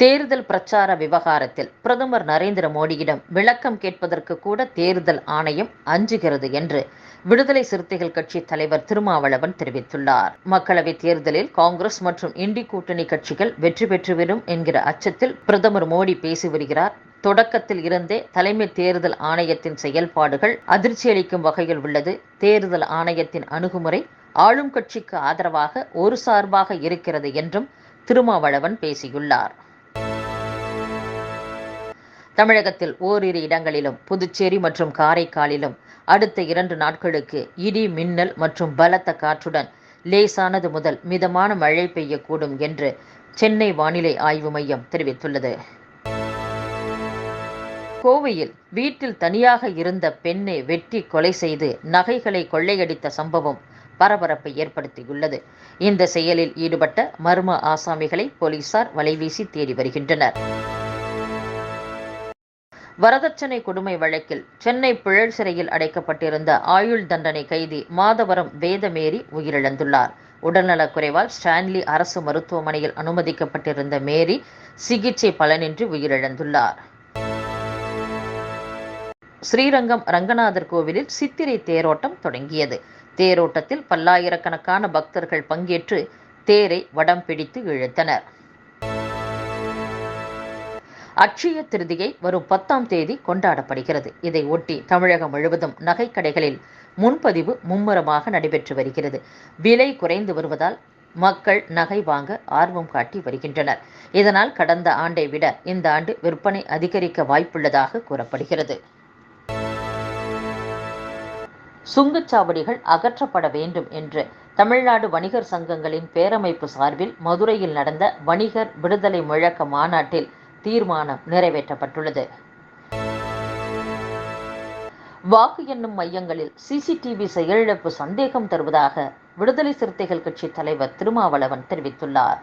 தேர்தல் பிரச்சார விவகாரத்தில் பிரதமர் நரேந்திர மோடியிடம் விளக்கம் கேட்பதற்கு கூட தேர்தல் ஆணையம் அஞ்சுகிறது என்று விடுதலை சிறுத்தைகள் கட்சி தலைவர் திருமாவளவன் தெரிவித்துள்ளார். மக்களவைத் தேர்தலில் காங்கிரஸ் மற்றும் இண்டி கூட்டணி கட்சிகள் வெற்றி பெற்றுவிடும் என்கிற அச்சத்தில் பிரதமர் மோடி பேசி வருகிறார். தொடக்கத்தில் இருந்தே தலைமை தேர்தல் ஆணையத்தின் செயல்பாடுகள் அதிர்ச்சியளிக்கும் வகையில் உள்ளது. தேர்தல் ஆணையத்தின் அணுகுமுறை ஆளும் கட்சிக்கு ஆதரவாக ஒரு சார்பாக இருக்கிறது என்றும் திருமாவளவன் பேசியுள்ளார். தமிழகத்தில் ஓரிரு இடங்களிலும் புதுச்சேரி மற்றும் காரைக்காலிலும் அடுத்த இரண்டு நாட்களுக்கு இடி மின்னல் மற்றும் பலத்த காற்றுடன் லேசானது முதல் மிதமான மழை பெய்யக்கூடும் என்று சென்னை வானிலை ஆய்வு மையம் தெரிவித்துள்ளது. கோவையில் வீட்டில் தனியாக இருந்த பெண்ணை வெட்டி கொலை செய்து நகைகளை கொள்ளையடித்த சம்பவம் பரபரப்பை ஏற்படுத்தியுள்ளது. இந்த செயலில் ஈடுபட்ட மர்ம ஆசாமிகளை போலீசார் வலைவீசி தேடி வருகின்றனர். வரதட்சணை கொடுமை வழக்கில் சென்னை புழல் சிறையில் அடைக்கப்பட்டிருந்த ஆயுள் தண்டனை கைதி மாதவரம் வேதமேரி உயிரிழந்துள்ளார். உடல்நலக் குறைவால் ஸ்டான்லி அரசு மருத்துவமனையில் அனுமதிக்கப்பட்டிருந்த மேரி சிகிச்சை பலனின்றி உயிரிழந்துள்ளார். ஸ்ரீரங்கம் ரங்கநாதர் கோவிலில் சித்திரை தேரோட்டம் தொடங்கியது. தேரோட்டத்தில் பல்லாயிரக்கணக்கான பக்தர்கள் பங்கேற்று தேரை வடம் பிடித்து இழுத்தனர். அட்சய திருதியை வரும் பத்தாம் தேதி கொண்டாடப்படுகிறது. இதை ஒட்டி தமிழகம் முழுவதும் நகைக்கடைகளில் முன்பதிவு மும்முரமாக நடைபெற்று வருகிறது. விலை குறைந்து வருவதால் மக்கள் நகை வாங்க ஆர்வம் காட்டி வருகின்றனர். இதனால் கடந்த ஆண்டை விட இந்த ஆண்டு விற்பனை அதிகரிக்க வாய்ப்புள்ளதாக கூறப்படுகிறது. சுங்கச்சாவடிகள் அகற்றப்பட வேண்டும் என்று தமிழ்நாடு வணிகர் சங்கங்களின் பேரமைப்பு சார்பில் மதுரையில் நடந்த வணிகர் விடுதலை முழக்க மாநாட்டில் தீர்மானம் நிறைவேற்றப்பட்டுள்ளது. வாக்கு எண்ணும் மையங்களில் சிசிடிவி செயலிழப்பு சந்தேகம் தருவதாக விடுதலை சிறுத்தைகள் கட்சி தலைவர் திருமாவளவன் தெரிவித்துள்ளார்.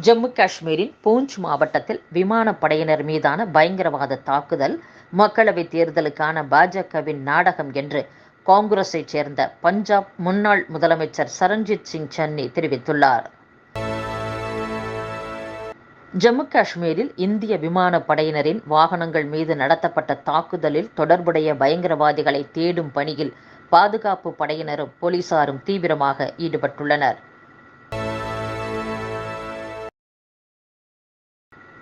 ஜம்மு காஷ்மீரின் பூஞ்ச் மாவட்டத்தில் விமானப்படையினர் மீதான பயங்கரவாத தாக்குதல் மக்களவைத் தேர்தலுக்கான பாஜகவின் நாடகம் என்று காங்கிரஸைச் சேர்ந்த பஞ்சாப் முன்னாள் முதலமைச்சர் சரண்ஜித் சிங் சன்னி தெரிவித்துள்ளார். ஜம்மு காஷ்மீரில் இந்திய விமானப்படையினரின் வாகனங்கள் மீது நடத்தப்பட்ட தாக்குதலில் தொடர்புடைய பயங்கரவாதிகளை தேடும் பணியில் பாதுகாப்பு படையினரும் போலீசாரும் தீவிரமாக ஈடுபட்டுள்ளனர்.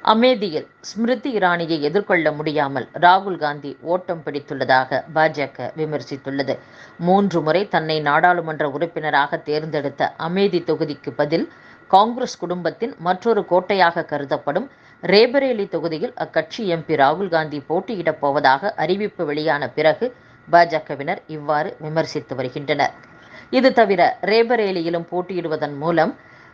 அமேதியில் ஸ்மிருதி இரானியை எதிர்கொள்ள முடியாமல் ராகுல் காந்தி ஓட்டம் பிடித்துள்ளதாக பாஜக விமர்சித்துள்ளது. மூன்று முறை தன்னை நாடாளுமன்ற உறுப்பினராக தேர்ந்தெடுத்த அமேதி தொகுதிக்கு பதில் காங்கிரஸ் குடும்பத்தின் மற்றொரு கோட்டையாக கருதப்படும் ரேபரேலி தொகுதியில் அக்கட்சி எம்பி ராகுல் காந்தி போட்டியிடப் போவதாக அறிவிப்பு வெளியான பிறகு பாஜகவினர் இவ்வாறு விமர்சித்து வருகின்றனர். இது தவிர ரேபரேலியிலும் போட்டியிடுவதன் மூலம்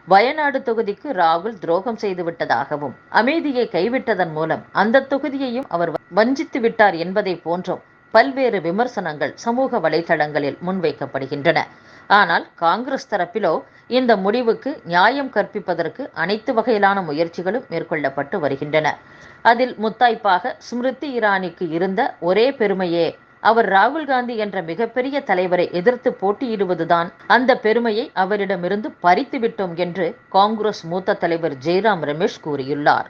வயநாடு தொகுதிக்கு ராகுல் துரோகம் செய்துவிட்டதாகவும் அமைதியை கைவிட்டதன் மூலம் அந்த தொகுதியையும் அவர் வஞ்சித்து விட்டார் என்பதை போன்றும் பல்வேறு விமர்சனங்கள் சமூக வலைதளங்களில் முன்வைக்கப்படுகின்றன. ஆனால் காங்கிரஸ் தரப்பிலோ இந்த முடிவுக்கு நியாயம் கற்பிப்பதற்கு அனைத்து வகையிலான முயற்சிகளும் மேற்கொள்ளப்பட்டு வருகின்றன. அதில் முத்தாய்ப்பாக ஸ்மிருதி இரானிக்கு இருந்த ஒரே பெருமையே அவர் ராகுல் காந்தி என்ற மிகப்பெரிய தலைவரை எதிர்த்து போட்டியிடுவதுதான். அந்த பெருமையை அவரிடமிருந்து பறித்து விட்டோம் என்று காங்கிரஸ் மூத்த தலைவர் ஜெய்ராம் ரமேஷ் கூறியுள்ளார்.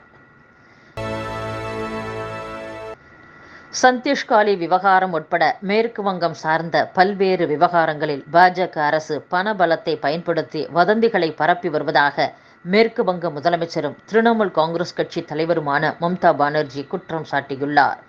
சந்தீஷ்காலி விவகாரம் உட்பட மேற்கு வங்கம் சார்ந்த பல்வேறு விவகாரங்களில் பாஜக அரசு பண பலத்தை பயன்படுத்தி வதந்திகளை பரப்பி வருவதாக மேற்கு வங்க முதலமைச்சரும் திரிணாமுல் காங்கிரஸ் கட்சி தலைவருமான மம்தா பானர்ஜி குற்றம் சாட்டியுள்ளார்.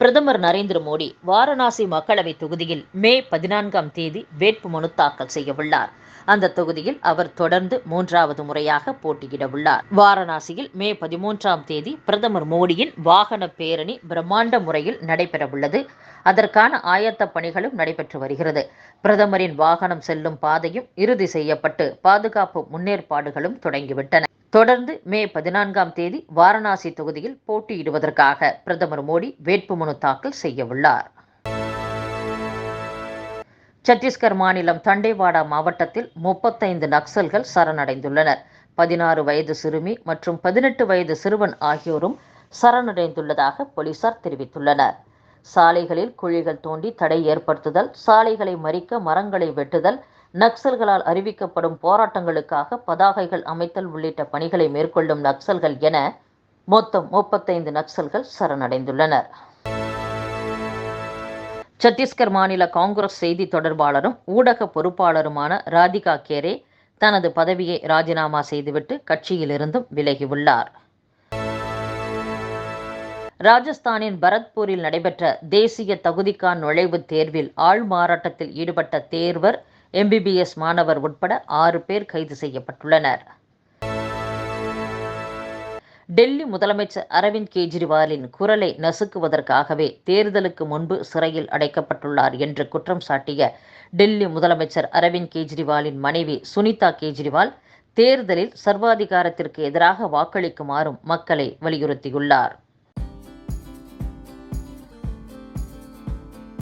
பிரதமர் நரேந்திர மோடி வாரணாசி மக்களவை தொகுதியில் மே பதினான்காம் தேதி வேட்புமனு தாக்கல் செய்யவுள்ளார் அந்த தொகுதியில் அவர் தொடர்ந்து மூன்றாவது முறையாக போட்டியிட உள்ளார். வாரணாசியில் மே பதிமூன்றாம் தேதி பிரதமர் மோடியின் வாகன பேரணி பிரம்மாண்ட முறையில் நடைபெறவுள்ளது அதற்கான ஆயத்த பணிகளும் நடைபெற்று வருகிறது. பிரதமரின் வாகனம் செல்லும் பாதையும் இறுதி செய்யப்பட்டு பாதுகாப்பு முன்னேற்பாடுகளும் தொடங்கிவிட்டன. தொடர்ந்து மே பதினான்காம் தேதி வாரணாசி தொகுதியில் போட்டியிடுவதற்காக பிரதமர் மோடி வேட்புமனு தாக்கல் செய்யவுள்ளார். சத்தீஸ்கர் மாநிலம் தண்டேவாடா மாவட்டத்தில் முப்பத்தைந்து நக்சல்கள் சரணடைந்துள்ளனர். பதினாறு வயது சிறுமி மற்றும் பதினெட்டு வயது சிறுவன் ஆகியோரும் சரணடைந்துள்ளதாக போலீசார் தெரிவித்துள்ளனர். சாலைகளில் குழிகள் தோண்டி தடை ஏற்படுத்துதல் சாலைகளை மறிக்க மரங்களை வெட்டுதல் நக்சல்களால் அறிவிக்கப்படும் போராட்டங்களுக்காக பதாகைகள் அமைத்தல் உள்ளிட்ட பணிகளை மேற்கொள்ளும் நக்சல்கள் என மொத்தம் முப்பத்தைந்து நக்சல்கள் சரணடைந்துள்ளனர். சத்தீஸ்கர் மாநில காங்கிரஸ் செய்தி தொடர்பாளரும் ஊடக பொறுப்பாளருமான ராதிகா கேரே தனது பதவியை ராஜினாமா செய்துவிட்டு கட்சியிலிருந்தும் விலகியுள்ளார். ராஜஸ்தானின் பரத்பூரில் நடைபெற்ற தேசிய தகுதிக்கான் நுழைவுத் தேர்வில் ஆள் மாறாட்டத்தில் ஈடுபட்ட தேர்வர் எம்பிபிஎஸ் மாணவர் உட்பட ஆறு பேர் கைது செய்யப்பட்டுள்ளனர். டெல்லி முதலமைச்சர் அரவிந்த் கெஜ்ரிவாலின் குரலை நசுக்குவதற்காகவே தேர்தலுக்கு முன்பு சிறையில் அடைக்கப்பட்டுள்ளார் என்று குற்றம் சாட்டிய டெல்லி முதலமைச்சர் அரவிந்த் கெஜ்ரிவாலின் மனைவி சுனிதா கெஜ்ரிவால் தேர்தலில் சர்வாதிகாரத்திற்கு எதிராக வாக்களிக்குமாறும் மக்களை வலியுறுத்தியுள்ளார்.